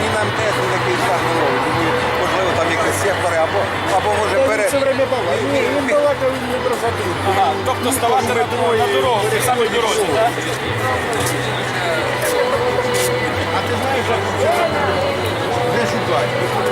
Ні нам теж не такий якісь або, або може перед... Все время балакав. Ні, він балакав, не про трубку. Ага, тобто ставати на, на дорогу, в самій дорозі, так? А ти знаєш, де шукати?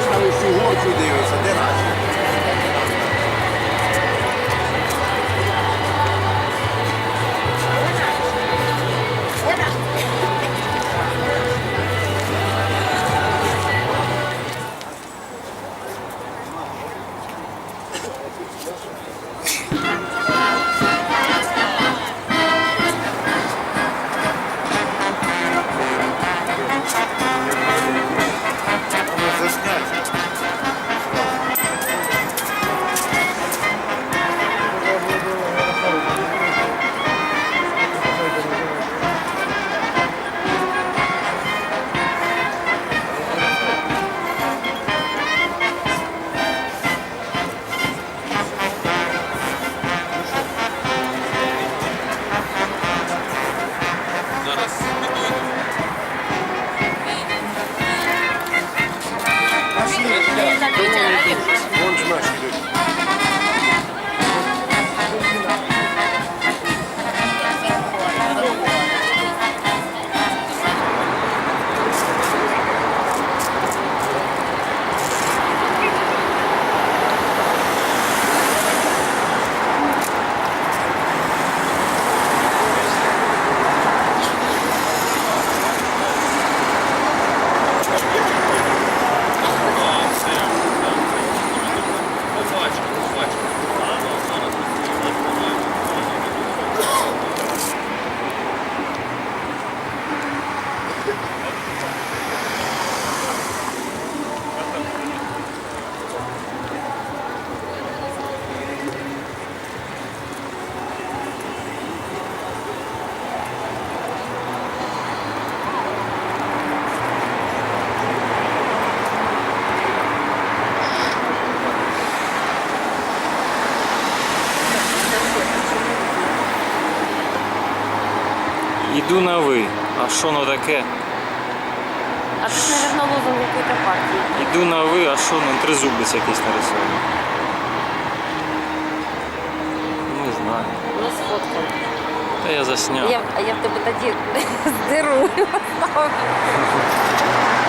Таке? А тут, наверное, лозунг какой-то партии. Іду на ви, а що ну тризубець якийсь нарисований. Не знаю. Ну, сфоткал. Та я засняв. Я, а я в тебе тоді здеру.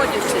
находишься.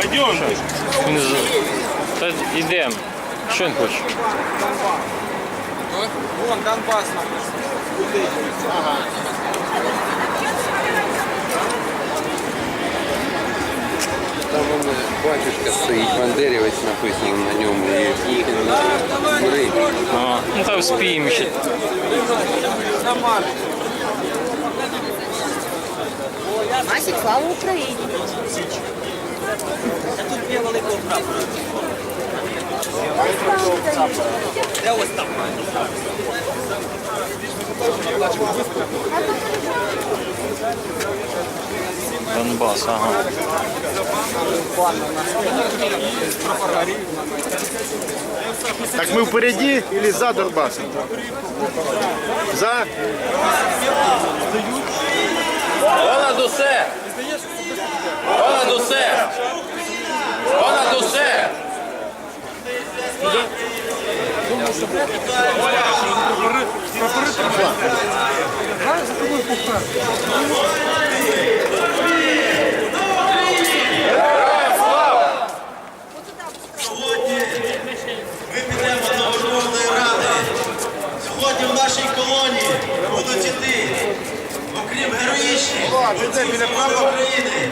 Пойдем. Він з... Та йдемо. Що він хоче? Вон Донбасс. Там вон батюшка стоїть, Бандерівець написано на ньому. І їх бери. А, ну та вспіємо ще. Масік, слава Україні! Донбас, ага. Так мы впереди или за Донбассом? За? Понад усе! Понад усе! Понад усе! Ми підемо до Верховної Ради. Сьогодні в нашій колонії будуть іти, окрім героїчних борців свободи України,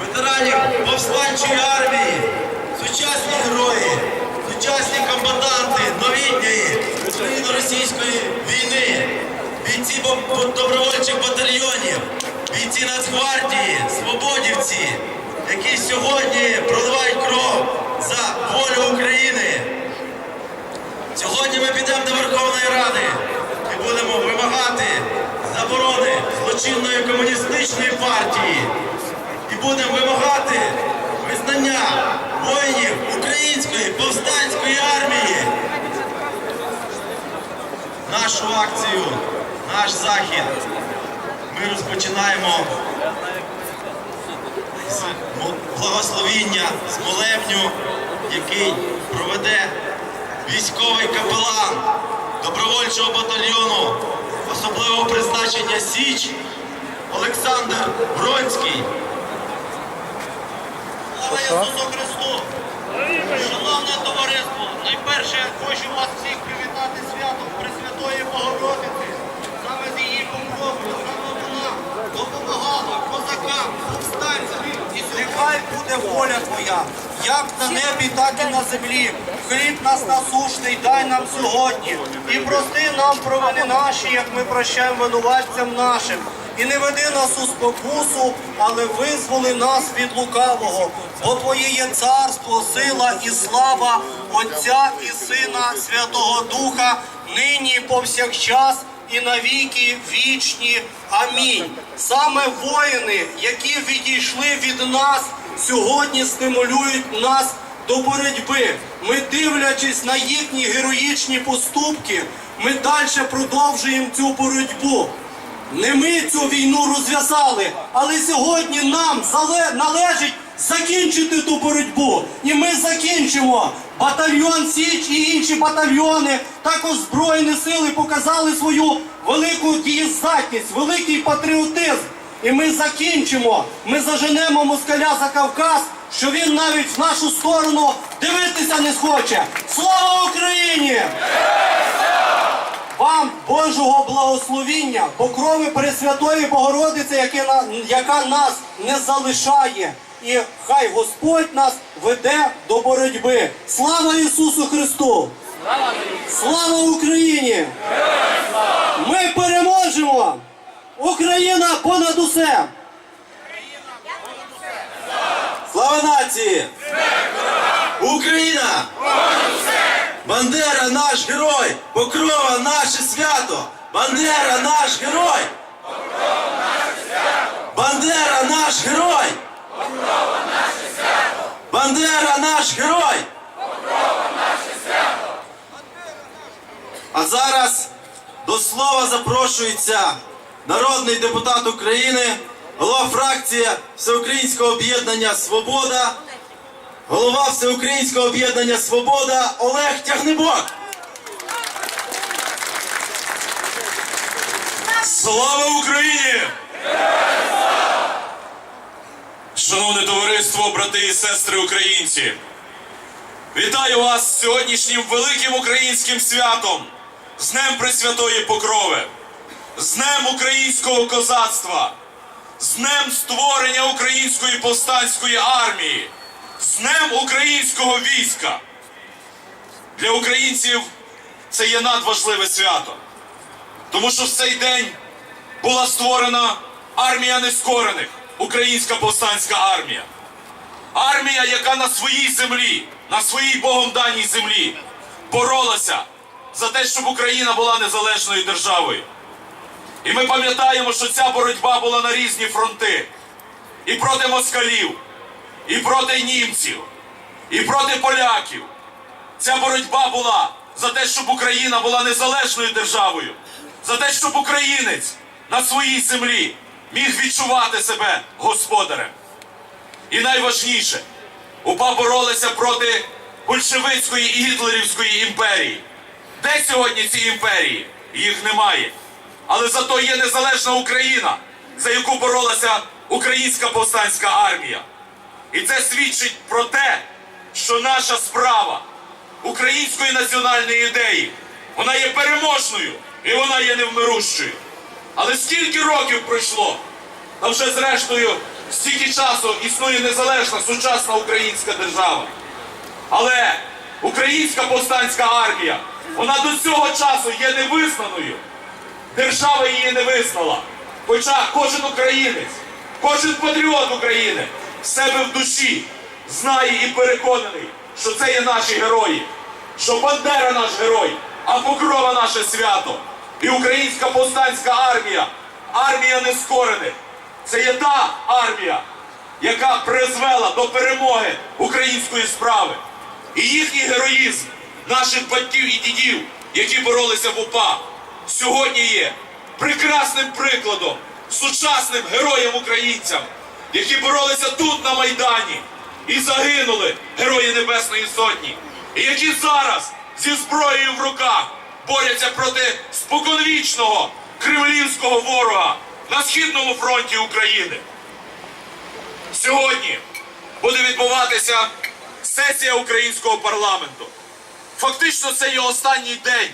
ветеранів повстанчої армії, сучасні герої, сучасні комбатанти новітньої україно-російської війни, бійці бо- добровольчих батальйонів, бійці Нацгвардії, свободівці, які сьогодні проливають кров за волю України. Сьогодні ми підемо до Верховної Ради і будемо вимагати заборони злочинної комуністичної партії і будемо вимагати визнання воїнів української повстанської армії. Нашу акцію, наш захід ми розпочинаємо з благословіння з молебню, який проведе військовий капелан добровольчого батальйону особливого призначення Січ Олександр Бронський. Слава Ісусу Христу! Шановне товариство, найперше я хочу вас всіх привітати святом Богородиці. Саме з її покровою, саме вона допомагала козакам, повстанцям. І нехай буде воля Твоя, як на небі, так і на землі. Хліб нас насушний, дай нам сьогодні. І прости нам провини наші, як ми прощаємо винуватцям нашим. І не веди нас у спокусу, але визволи нас від лукавого. Бо Твоє є царство, сила і слава Отця і Сина Святого Духа, нині повсякчас і навіки вічні. Амінь. Саме воїни, які відійшли від нас, сьогодні стимулюють нас до боротьби. Ми, дивлячись на їхні героїчні поступки, ми далі продовжуємо цю боротьбу. Не ми цю війну розв'язали, але сьогодні нам належить закінчити ту боротьбу. І ми закінчимо. Батальйон Січ і інші батальйони, також Збройні сили показали свою велику дієздатність, великий патріотизм. І ми закінчимо. Ми заженемо москаля за Кавказ, що він навіть в нашу сторону дивитися не схоче. Слава Україні! Вам Божого благословіння, покрови Пресвятої Богородиці, яка нас не залишає. І хай Господь нас веде до боротьби. Слава Ісусу Христу! Слава Україні! Ми переможемо! Україна понад усе! Слава нації! Україна! Бандера наш герой! Покрова наше свято! Бандера наш герой! Бандера наш герой! Бандера наш герой! А зараз до слова запрошується народний депутат України, голова фракції Всеукраїнського об'єднання Свобода, голова Всеукраїнського об'єднання Свобода Олег Тягнебок. Слава Україні! Шановне товариство, брати і сестри українці! Вітаю вас з сьогоднішнім великим українським святом, з Днем Пресвятої Покрови, з Днем українського козацтва, з Днем створення української повстанської армії, з Днем українського війська. Для українців це є надважливе свято. Тому що в цей день була створена армія нескорених, українська повстанська армія. Армія, яка на своїй землі, на своїй Богом даній землі боролася за те, щоб Україна була незалежною державою. І ми пам'ятаємо, що ця боротьба була на різні фронти. І проти москалів, і проти німців, і проти поляків. Ця боротьба була за те, щоб Україна була незалежною державою, за те, щоб українець на своїй землі міг відчувати себе господарем. І найважніше, УПА боролися проти большевицької і гітлерівської імперії. Де сьогодні ці імперії? Їх немає. Але зато є незалежна Україна, за яку боролася українська повстанська армія. І це свідчить про те, що наша справа української національної ідеї, вона є переможною і вона є невмирущою. Але скільки років пройшло? Та вже зрештою стільки часу існує незалежна сучасна українська держава. Але українська повстанська армія, вона до цього часу є невизнаною. Держава її не визнала. Хоча кожен українець, кожен патріот України в себе в душі знає і переконаний, що це є наші герої, що Бандера наш герой, а Покрова наше свято. І українська повстанська армія, армія нескорених. Це є та армія, яка призвела до перемоги української справи. І їхній героїзм наших батьків і дідів, які боролися в УПА, сьогодні є прекрасним прикладом, сучасним героям українцям, які боролися тут на Майдані і загинули герої Небесної Сотні, і які зараз зі зброєю в руках борються проти споконвічного кремлівського ворога на східному фронті України. Сьогодні буде відбуватися сесія українського парламенту. Фактично, це є останній день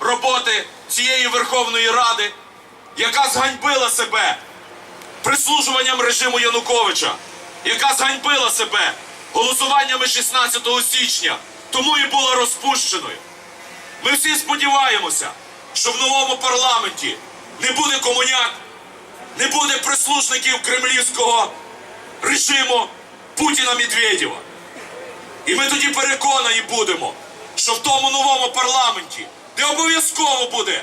роботи цієї Верховної Ради, яка зганьбила себе прислужуванням режиму Януковича, яка зганьбила себе голосуваннями 16 січня, тому і була розпущеною. Ми всі сподіваємося, що в новому парламенті не буде комуняк, не буде прислужників кремлівського режиму Путіна Медведєва. І ми тоді переконані будемо, що в тому новому парламенті, де обов'язково буде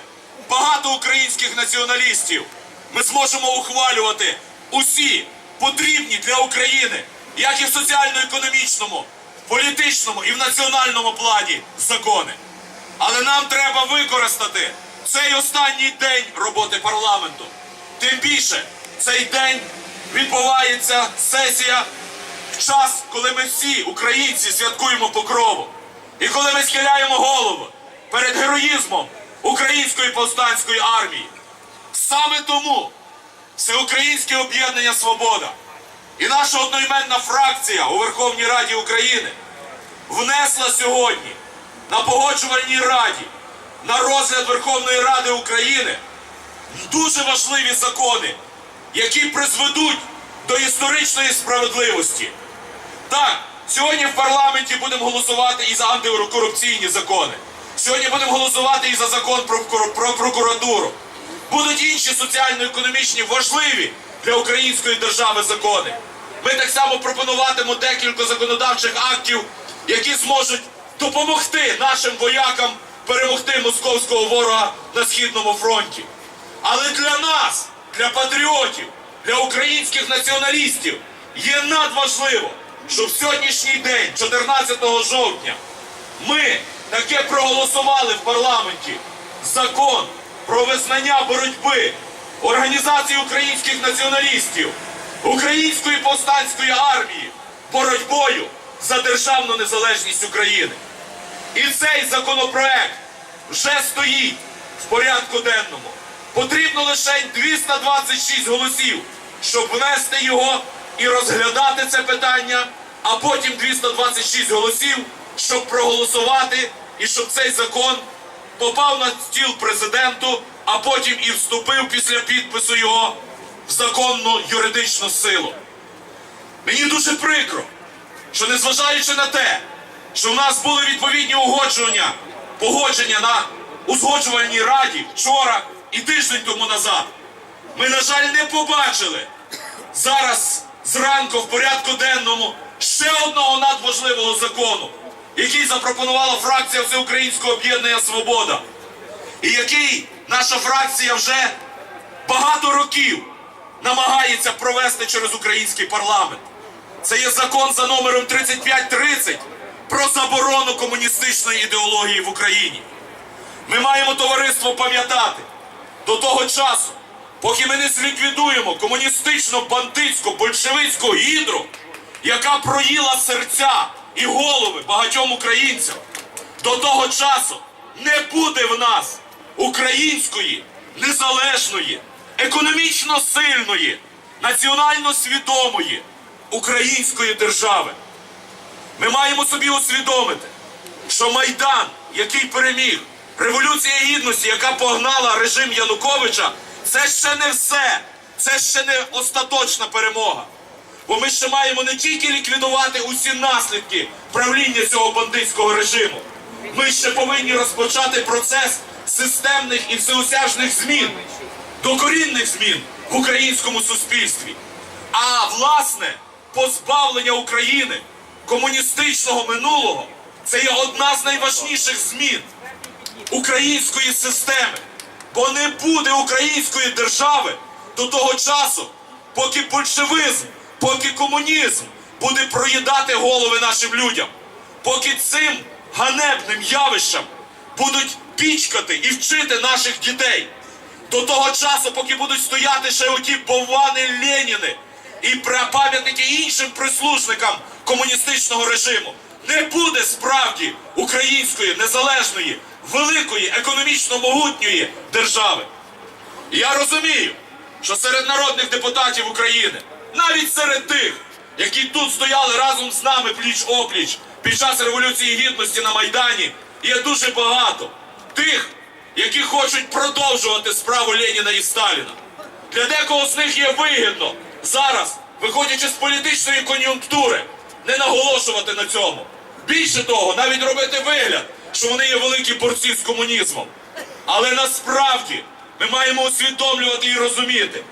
багато українських націоналістів, ми зможемо ухвалювати усі потрібні для України, як і в соціально-економічному, політичному і в національному плані закони. Але нам треба використати цей останній день роботи парламенту. Тим більше цей день відбувається сесія в час, коли ми всі, українці, святкуємо покрову, і коли ми схиляємо голову перед героїзмом української повстанської армії. Саме тому Всеукраїнське об'єднання Свобода і наша одноіменна фракція у Верховній Раді України внесла сьогодні на погоджувальній раді на розгляд Верховної Ради України дуже важливі закони, які призведуть до історичної справедливості. Так, сьогодні в парламенті будемо голосувати і за антикорупційні закони. Сьогодні будемо голосувати і за закон про, про, про прокуратуру. Будуть інші соціально-економічні важливі для української держави закони. Ми так само пропонуватимемо декілька законодавчих актів, які зможуть допомогти нашим воякам перемогти московського ворога на східному фронті. Але для нас, для патріотів, для українських націоналістів є надважливо, що в сьогоднішній день, 14 жовтня, ми таке проголосували в парламенті закон про визнання боротьби Організації українських націоналістів, Української повстанської армії боротьбою за державну незалежність України. І цей законопроект вже стоїть в порядку денному. Потрібно лише 226 голосів, щоб внести його і розглядати це питання, а потім 226 голосів, щоб проголосувати і щоб цей закон попав на стіл президенту, а потім і вступив після підпису його в законну юридичну силу. Мені дуже прикро, що незважаючи на те, що в нас були відповідні угодження, погодження на узгоджувальній раді вчора і тиждень тому назад, ми, на жаль, не побачили зараз зранку в порядку денному ще одного надважливого закону, який запропонувала фракція Всеукраїнського об'єднання Свобода, і який наша фракція вже багато років намагається провести через український парламент. Це є закон за номером 3530 про заборону комуністичної ідеології в Україні. Ми маємо товариство пам'ятати до того часу, поки ми не зліквідуємо комуністичну, бандитську, большевицьку гідру, яка проїла серця і голови багатьом українцям. До того часу не буде в нас української, незалежної, економічно сильної, національно свідомої української держави. Ми маємо собі усвідомити, що Майдан, який переміг, Революція Гідності, яка погнала режим Януковича, це ще не все, це ще не остаточна перемога. Бо ми ще маємо не тільки ліквідувати усі наслідки правління цього бандитського режиму, ми ще повинні розпочати процес системних і всеосяжних змін, докорінних змін в українському суспільстві. А власне, позбавлення України комуністичного минулого це є одна з найважніших змін української системи. Бо не буде української держави до того часу, поки большевизм, поки комунізм буде проїдати голови нашим людям, поки цим ганебним явищам будуть пічкати і вчити наших дітей. До того часу, поки будуть стояти ще оті боввани Леніни і пра- пам'ятники іншим прислужникам комуністичного режиму, не буде справді української незалежної, великої, економічно могутньої держави. І я розумію, що серед народних депутатів України, навіть серед тих, які тут стояли разом з нами пліч-опліч під час Революції Гідності на Майдані, є дуже багато тих, які хочуть продовжувати справу Леніна і Сталіна. Для декого з них є вигідно зараз, виходячи з політичної кон'юнктури, не наголошувати на цьому. Більше того, навіть робити вигляд, що вони є великі борці з комунізмом. Але насправді ми маємо усвідомлювати і розуміти,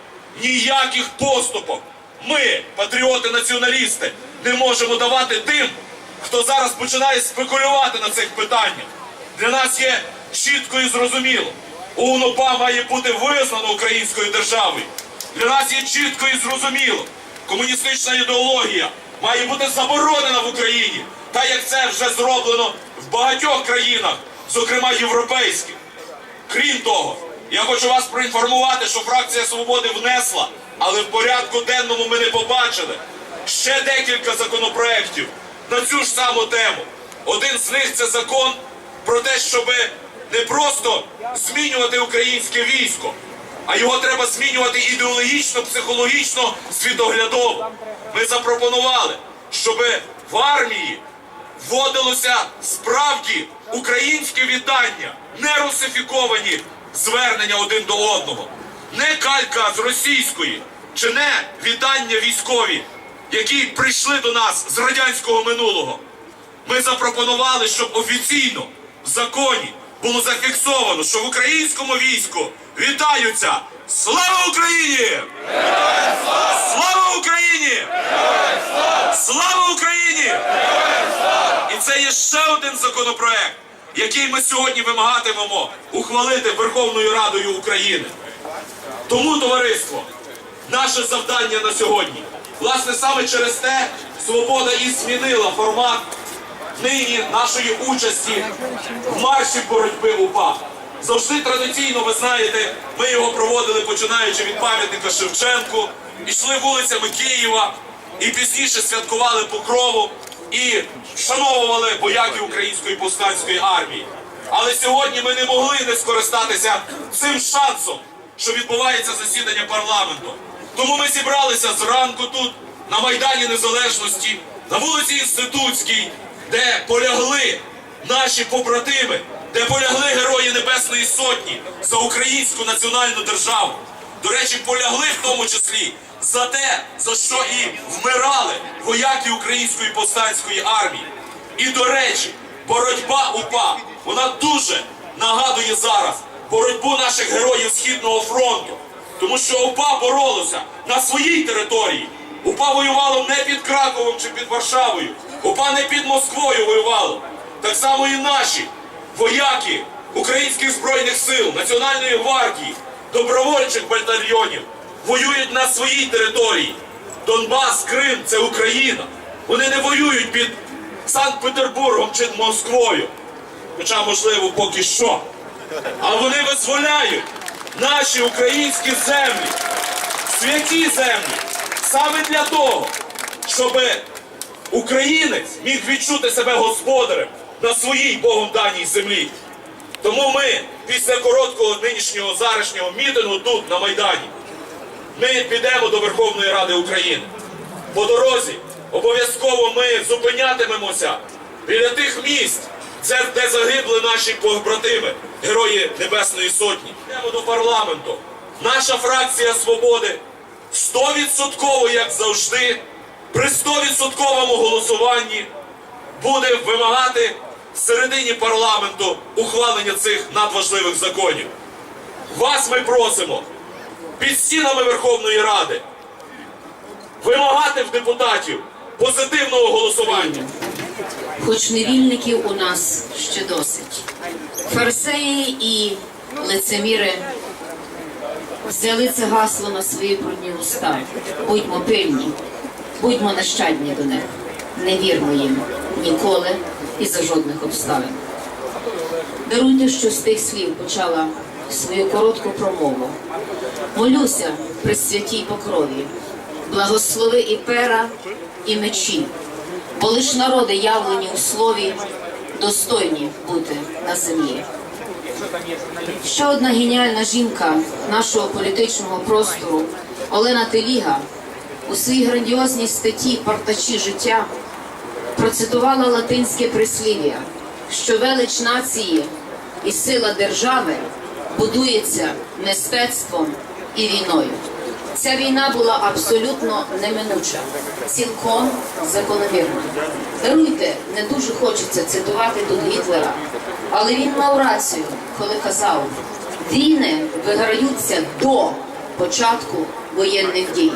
ніяких поступок ми, патріоти-націоналісти, не можемо давати тим, хто зараз починає спекулювати на цих питаннях. Для нас є чітко і зрозуміло. УНУПА має бути визнано українською державою. Для нас є чітко і зрозуміло. Комуністична ідеологія має бути заборонена в Україні, так як це вже зроблено в багатьох країнах, зокрема європейських. Крім того, я хочу вас проінформувати, що фракція свободи внесла, але в порядку денному ми не побачили ще декілька законопроєктів на цю ж саму тему. Один з них це закон про те, щоб не просто змінювати українське військо, а його треба змінювати ідеологічно, психологічно, світоглядово. Ми запропонували, щоб в армії вводилося справді українське вітання, не русифіковані звернення один до одного, не калька з російської, чи не вітання військові, які прийшли до нас з радянського минулого. Ми запропонували, щоб офіційно в законі було зафіксовано, що в українському війську вітаються Слава Україні! Слава Україні! Слава Україні! І це є ще один законопроект, який ми сьогодні вимагатимемо ухвалити Верховною Радою України. Тому, товариство, наше завдання на сьогодні. Власне, саме через те свобода і змінила формат нині нашої участі в марші боротьби УПА. Завжди традиційно, ви знаєте, ми його проводили починаючи від пам'ятника Шевченку, йшли вулицями Києва і пізніше святкували Покрову і вшановували вояків української повстанської армії. Але сьогодні ми не могли не скористатися цим шансом, що відбувається засідання парламенту. Тому ми зібралися зранку тут, на Майдані Незалежності, на вулиці Інститутській, де полягли наші побратими, де полягли герої Небесної Сотні за українську національну державу. До речі, полягли в тому числі за те, за що і вмирали вояки української повстанської армії. І до речі, боротьба УПА, вона дуже нагадує зараз боротьбу наших героїв Східного фронту. Тому що УПА боролося на своїй території. УПА воювало не під Краковом чи під Варшавою. УПА не під Москвою воювало. Так само і наші вояки українських збройних сил, Національної гвардії, добровольчих батальйонів воюють на своїй території. Донбас, Крим це Україна. Вони не воюють під Санкт-Петербургом чи Москвою. Хоча, можливо, поки що. А вони визволяють наші українські землі, святі землі, саме для того, щоб українець міг відчути себе господарем на своїй Богом даній землі. Тому ми після короткого нинішнього зарашнього мітингу тут, на Майдані, ми підемо до Верховної Ради України. По дорозі обов'язково ми зупинятимемося біля тих місць, це де загибли наші побратими, герої Небесної Сотні. Йдемо до парламенту. Наша фракція свободи 100% як завжди, при 100% голосуванні буде вимагати в середині парламенту ухвалення цих надважливих законів. Вас ми просимо під стінами Верховної Ради вимагати в депутатів позитивного голосування. Хоч невільників у нас ще досить. Фарисеї і лицеміри взяли це гасло на свої брудні уста. Будьмо пильні, будьмо нещадні до них. Не вірмо їм ніколи і за жодних обставин. Даруйте, що з тих слів почала свою коротку промову. Молюся при святій покрові, благослови і пера, і мечі, бо лиш народи явлені у слові, достойні бути на землі. Ще одна геніальна жінка нашого політичного простору Олена Теліга у своїй грандіозній статті Партачі життя процитувала латинське прислів'я, що велич нації і сила держави будується мистецтвом і війною. Ця війна була абсолютно неминуча, цілком закономірна. Даруйте, не дуже хочеться цитувати тут Гітлера, але він мав рацію, коли казав: війни виграються до початку воєнних дій.